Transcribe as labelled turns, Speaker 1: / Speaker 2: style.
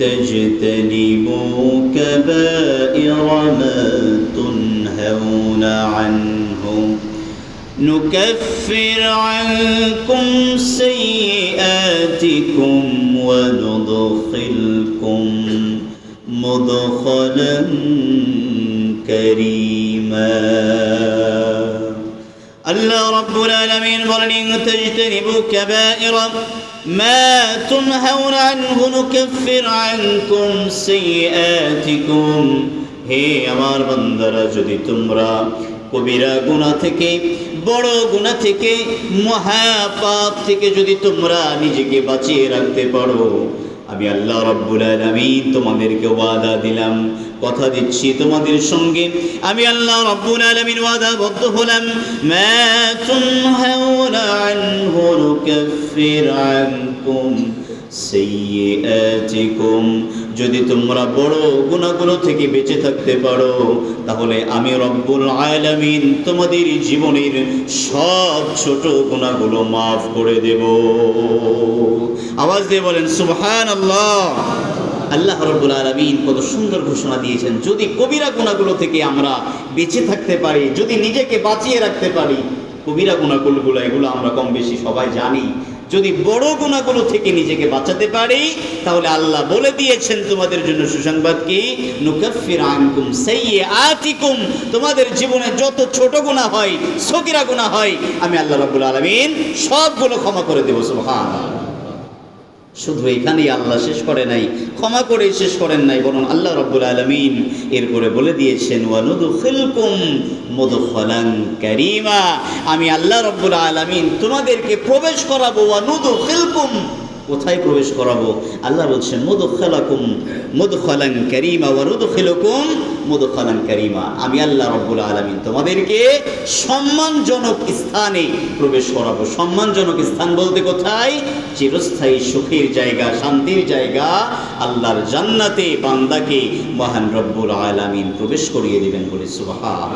Speaker 1: تجتنبوا كبائر ما تنهون عنه نكفر عنكم سيئاتكم وندخلكم مدخلا كريما. الله رب العالمين برنين تجتنبوا كبائر কাবাইরা تنهون عنه نكفر عنكم سيئاتكم হে আমার বান্দারা, যদি তোমরা কবিরা গুণা থেকে, বড় গুণা থেকে, মহাপাপ থেকে যদি তোমরা নিজেকে বাঁচিয়ে রাখতে পারো আমি আল্লাহ রব্বুল আলামিন তোমাদেরকে ওয়াদা দিলাম, কথা দিচ্ছি তোমাদের সঙ্গে। আমি আল্লাহ রব্বুল আলামিন ওয়াদাবদ্ধ হলাম। মা তুনহাউনা আনহু নুকাফির আনকুম সাইয়্যাতিকুম। যদি তোমরা বড় গুনাহগুলো থেকে বেঁচে থাকতে পারো, তাহলে আমি রব্বুল আলামিন তোমাদের জীবনের সব ছোট গুনাহগুলো মাফ করে দেব। আওয়াজ দিয়ে বলেন, সুবহানাল্লাহ। আল্লাহ আল্লাহ রব্বুল আলমিন কত সুন্দর ঘোষণা দিয়েছেন, যদি কবিরা গুণাগুলো থেকে আমরা বেঁচে থাকতে পারি, যদি নিজেকে বাঁচিয়ে রাখতে পারি, কবিরা গুণাগুলোগুলো, এগুলো আমরা কম বেশি সবাই জানি। যদি বড় গুণাগুলো থেকে নিজেকে বাঁচাতে পারি, তাহলে আল্লাহ বলে দিয়েছেন তোমাদের জন্য সুসংবাদ কি? নুকাফির আনকুম সাইয়ে আতিকুম তোমাদের জীবনে যত ছোট গুণা হয় সকিরা গুণা হয়, আমি আল্লাহ রাব্বুল আলামিন সবগুলো ক্ষমা করে দেবো, সুবহানাল্লাহ। শুধু এখানেই আল্লাহ শেষ করে নাই, ক্ষমা করে শেষ করেন নাই, বরং আল্লাহ রব্বুল আলমিন এরপরে বলে দিয়েছেন কারিমা। আমি আল্লাহ রব্বুল আলমিন তোমাদেরকে প্রবেশ করাবো ওয়ানুদু খিলকুম কোথায় প্রবেশ করাবো? আল্লাহ বলছেন মধু খেলাকুম মধু খালাং করিমা মধু খালাং করিমা। আমি আল্লাহ রব্বুল আলমিন তোমাদেরকে সম্মানজনক স্থানে প্রবেশ করাবো। সম্মানজনক স্থান বলতে কোথায়? চিরস্থায়ী সুখের জায়গা, শান্তির জায়গা, আল্লাহর জান্নাতে বান্দাকে মহান রব্বুল আলামিন প্রবেশ করিয়ে দিবেন বলে সুবহান।